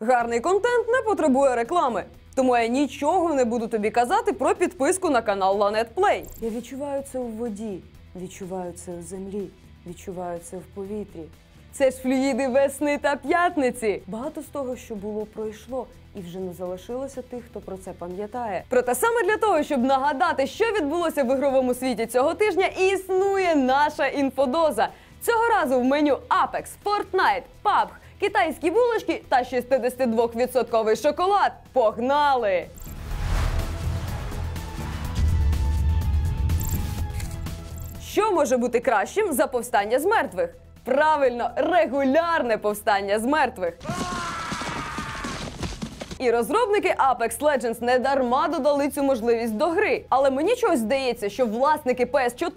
Гарний контент не потребує реклами. Тому я нічого не буду тобі казати про підписку на канал Lanet Play. Я відчуваю це у воді, відчуваю це у землі, відчуваю це в повітрі. Це ж флюїди весни та п'ятниці. Багато з того, що було, пройшло, і вже не залишилося тих, хто про це пам'ятає. Проте саме для того, щоб нагадати, що відбулося в ігровому світі цього тижня, і існує наша інфодоза. Цього разу в меню Apex, Fortnite, PUBG, китайські булочки та 62% шоколад. Погнали! Що може бути кращим за повстання з мертвих? Правильно, регулярне повстання з мертвих. І розробники Apex Legends не дарма додали цю можливість до гри. Але мені чогось здається, що власники PS4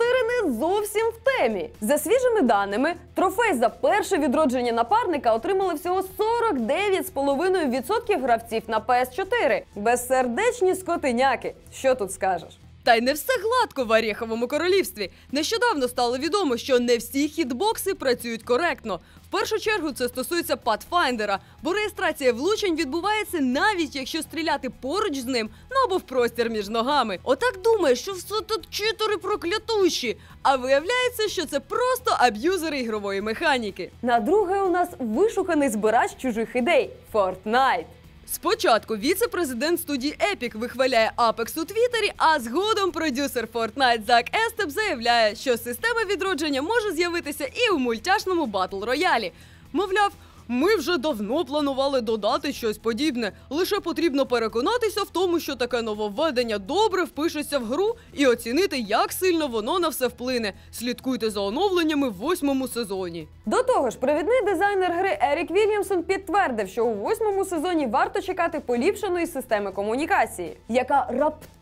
не зовсім в темі. За свіжими даними, трофей за перше відродження напарника отримали всього 49,5% гравців на PS4. Безсердечні скотиняки. Що тут скажеш? Та й не все гладко в Орєховому королівстві. Нещодавно стало відомо, що не всі хітбокси працюють коректно. В першу чергу це стосується Pathfinder, бо реєстрація влучень відбувається навіть якщо стріляти поруч з ним, ну або в простір між ногами. Отак думаєш, що все тут читери проклятущі. А виявляється, що це просто аб'юзери ігрової механіки. На друге у нас вишуканий збирач чужих ідей Fortnite. Спочатку віце-президент студії Epic вихваляє Apex у Твіттері, а згодом продюсер Fortnite Зак Естеп заявляє, що система відродження може з'явитися і у мультяшному батл роялі. Мовляв, ми вже давно планували додати щось подібне. Лише потрібно переконатися в тому, що таке нововведення добре впишеться в гру і оцінити, як сильно воно на все вплине. Слідкуйте за оновленнями в восьмому сезоні. До того ж, провідний дизайнер гри Ерік Вільямсон підтвердив, що у восьмому сезоні варто чекати поліпшеної системи комунікації, яка раптово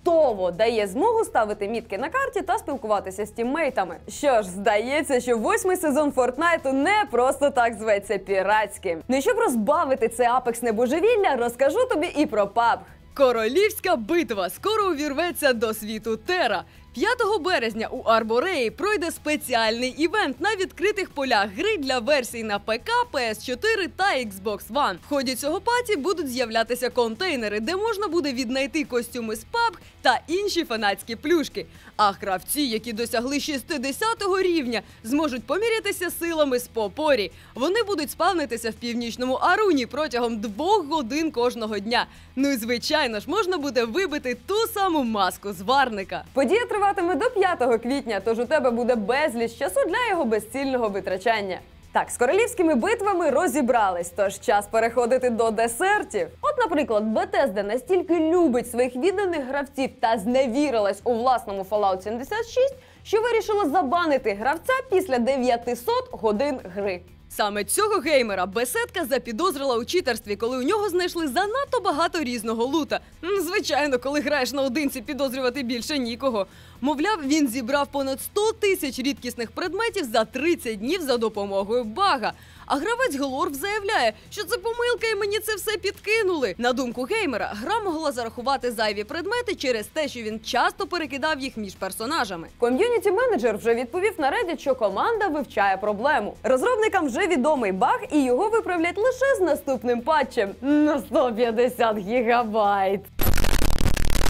дає змогу ставити мітки на карті та спілкуватися з тіммейтами. Що ж, здається, що восьмий сезон Фортнайту не просто так зветься піратським. Ну і щоб розбавити це апексне божевілля, розкажу тобі і про пабг. Королівська битва скоро увірветься до світу Тера. 5 березня у Арбореї пройде спеціальний івент на відкритих полях гри для версій на ПК, PS4 та Xbox One. В ході цього паті будуть з'являтися контейнери, де можна буде віднайти костюми з PUBG та інші фанатські плюшки. А гравці, які досягли 60-го рівня, зможуть помірятися силами з попорі. Вони будуть спавнитися в північному Аруні протягом двох годин кожного дня. Ну і звичайно ж можна буде вибити ту саму маску зварника. Подія триватиме до 5 квітня, тож у тебе буде безліч часу для його безцільного витрачання. Так, з королівськими битвами розібрались, тож час переходити до десертів. От, наприклад, Bethesda настільки любить своїх відданих гравців та зневірилась у власному Fallout 76, що вирішила забанити гравця після 900 годин гри. Саме цього геймера беседка запідозрила у читерстві, коли у нього знайшли занадто багато різного лута. Звичайно, коли граєш наодинці, підозрювати більше нікого. Мовляв, він зібрав понад 100 тисяч рідкісних предметів за 30 днів за допомогою бага. А гравець Голорв заявляє, що це помилка і мені це все підкинули. На думку геймера, гра могла зарахувати зайві предмети через те, що він часто перекидав їх між персонажами. Ком'юніті менеджер вже відповів на Reddit, що команда вивчає проблему. Розробникам вже відомий баг, і його виправлять лише з наступним патчем на 150 гігабайт.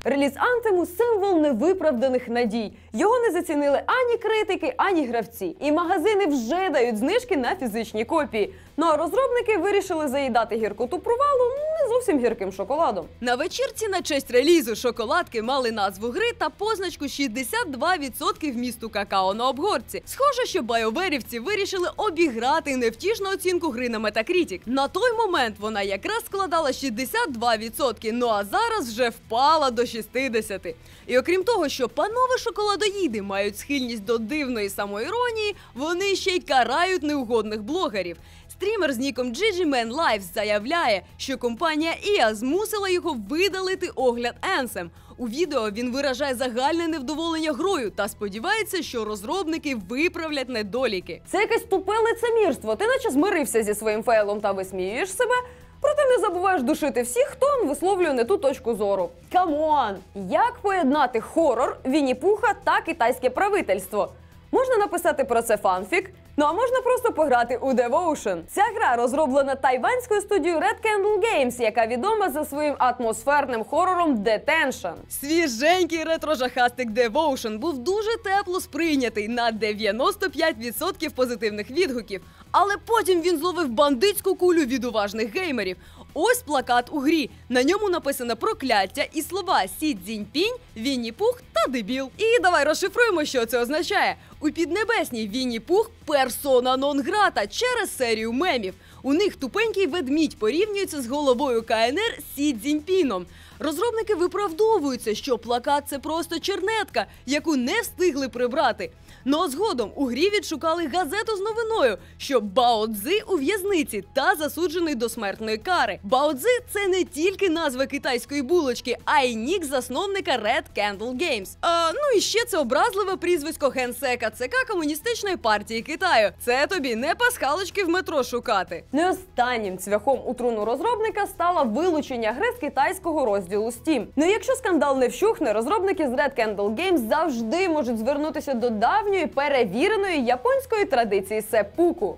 Реліз Антему символ невиправданих надій. Його не зацінили ані критики, ані гравці. І магазини вже дають знижки на фізичні копії. Ну а розробники вирішили заїдати гіркоту провалу не зовсім гірким шоколадом. На вечірці на честь релізу шоколадки мали назву гри та позначку 62% вмісту какао на обгорці. Схоже, що байоверівці вирішили обіграти невтішну оцінку гри на Metacritic. На той момент вона якраз складала 62%, ну а зараз вже впала до 60%. І окрім того, що панове шоколадоїди мають схильність до дивної самоіронії, вони ще й карають неугодних блогерів. Стрімер з ніком GGMan Lives заявляє, що компанія EA змусила його видалити огляд Anthem. У відео він виражає загальне невдоволення грою та сподівається, що розробники виправлять недоліки. Це якесь тупе лицемірство. Ти наче змирився зі своїм фейлом та висміюєш себе. Проте не забуваєш душити всіх, хто висловлює не ту точку зору. Камон! Як поєднати хорор, Вінні-Пуха та китайське правительство? Можна написати про це фанфік? Ну а можна просто пограти у Devotion. Ця гра розроблена тайванською студією Red Candle Games, яка відома за своїм атмосферним хорором Detention. Свіженький ретро-жахастик Devotion був дуже тепло сприйнятий на 95% позитивних відгуків. Але потім він зловив бандитську кулю від уважних геймерів. Ось плакат у грі. На ньому написано прокляття і слова Сі Цзіньпінь, Вінні Пух та дебіл. І давай розшифруємо, що це означає. У піднебесній Вінні Пух персона нон-грата через серію мемів. У них тупенький ведмідь порівнюється з головою КНР Сі Цзіньпіном. Розробники виправдовуються, що плакат це просто чернетка, яку не встигли прибрати. Ну а згодом у грі відшукали газету з новиною, що Бао Цзи у в'язниці та засуджений до смертної кари. Бао Цзи – це не тільки назва китайської булочки, а й нік засновника Red Candle Games. А, ну і ще це образливе прізвисько генсека ЦК комуністичної партії Китаю. Це тобі не пасхалочки в метро шукати. І останнім цвяхом у труну розробника стало вилучення гри з китайського розділу Steam. Ну якщо скандал не вщухне, розробники з Red Candle Games завжди можуть звернутися до давньої перевіреної японської традиції сеппуку.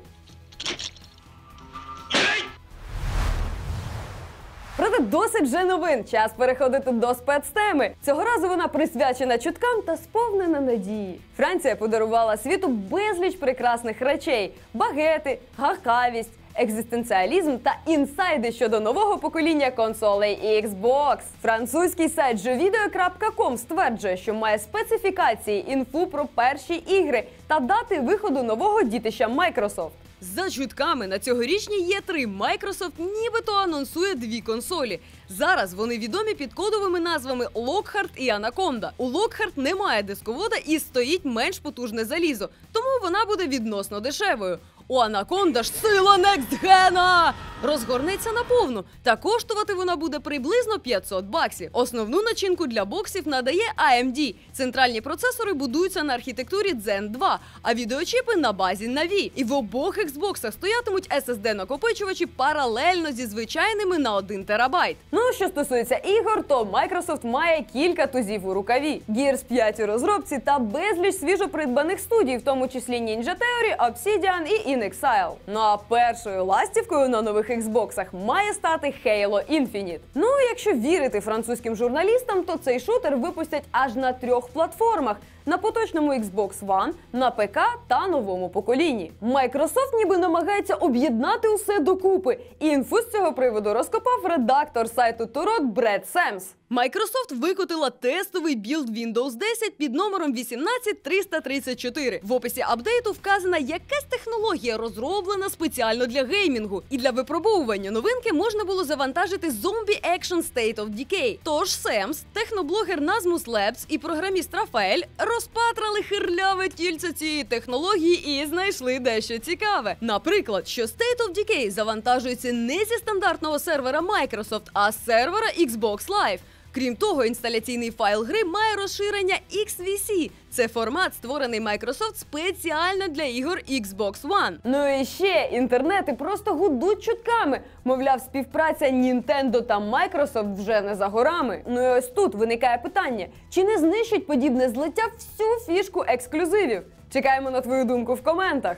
Проте досить вже новин. Час переходити до спецтеми. Цього разу вона присвячена чуткам та сповнена надії. Франція подарувала світу безліч прекрасних речей: багети, гахавість. Екзистенціалізм та інсайди щодо нового покоління консолей Xbox. Французький сайт jovideo.com стверджує, що має специфікації інфу про перші ігри та дати виходу нового дітища Microsoft. За чутками на цьогорічній Є3 Microsoft нібито анонсує дві консолі. Зараз вони відомі під кодовими назвами Lockhart і Anaconda. У Lockhart немає дисковода і стоїть менш потужне залізо, тому вона буде відносно дешевою. У Anaconda ж сила Некстгена! Розгорнеться наповну. Та коштувати вона буде приблизно 500 баксів. Основну начинку для боксів надає AMD. Центральні процесори будуються на архітектурі Zen 2, а відеочіпи на базі Navi. І в обох Xbox стоятимуть SSD накопичувачі паралельно зі звичайними на 1 терабайт. Ну, що стосується ігор, то Microsoft має кілька тузів у рукаві: Gears 5 у розробці та безліч свіжопридбаних студій, в тому числі Ninja Theory, Obsidian і InXile. Ну а першою ластівкою на нових Xboxах має стати Halo Infinite. Ну, якщо вірити французьким журналістам, то цей шутер випустять аж на трьох платформах. На поточному Xbox One, на ПК та новому поколінні. Microsoft ніби намагається об'єднати усе докупи. Інфу з цього приводу розкопав редактор сайту Турот Бред Семс. Microsoft викотила тестовий білд Windows 10 під номером 18334. В описі апдейту вказана якась технологія, розроблена спеціально для геймінгу. І для випробовування новинки можна було завантажити Zombie Action State of Decay. Тож Семс, техноблогер Nazmus Labs і програміст Рафаель розпатрали хирляве тільце цієї технології і знайшли дещо цікаве. Наприклад, що State of Decay завантажується не зі стандартного сервера Microsoft, а з сервера Xbox Live. Крім того, інсталяційний файл гри має розширення XVC. Це формат, створений Microsoft спеціально для ігор Xbox One. Ну і ще інтернети просто гудуть чутками. Мовляв, співпраця Nintendo та Microsoft вже не за горами. Ну і ось тут виникає питання: чи не знищить подібне злиття всю фішку ексклюзивів? Чекаємо на твою думку в коментах.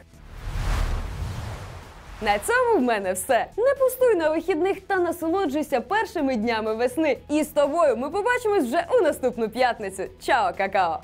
На цьому в мене все. Не пустуй на вихідних та насолоджуйся першими днями весни. І з тобою ми побачимось вже у наступну п'ятницю. Чао, какао!